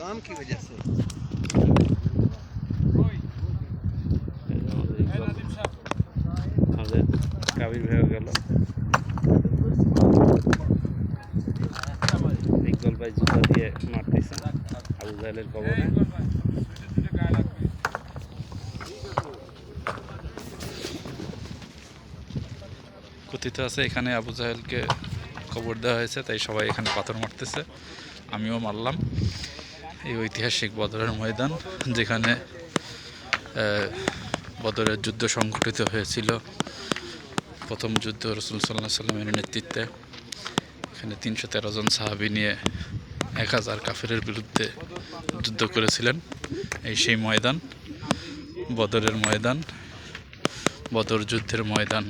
काम की वजह से আমাদের কাবির ভাইও গেল ইকবাল ভাই জুতা দিয়ে মারতেছে আবু জাহেলের কবরে কথিত আছে এখানে আবু জাহেলকে কবর দেওয়া হয়েছে তাই সবাই এখানে পাথর মারতেছে আমিও মারলাম এই ঐতিহাসিক বদরের ময়দান, যেখানে বদরের যুদ্ধ সংঘটিত হয়েছিল। প্রথম যুদ্ধ রসুল সাল্লাহ সাল্লামের নেতৃত্বে। এখানে তিনশো তেরো জন সাহাবি নিয়ে এক হাজার কাফেরের বিরুদ্ধে যুদ্ধ করেছিলেন। এই সেই ময়দান, বদরের ময়দান, বদর যুদ্ধের ময়দান।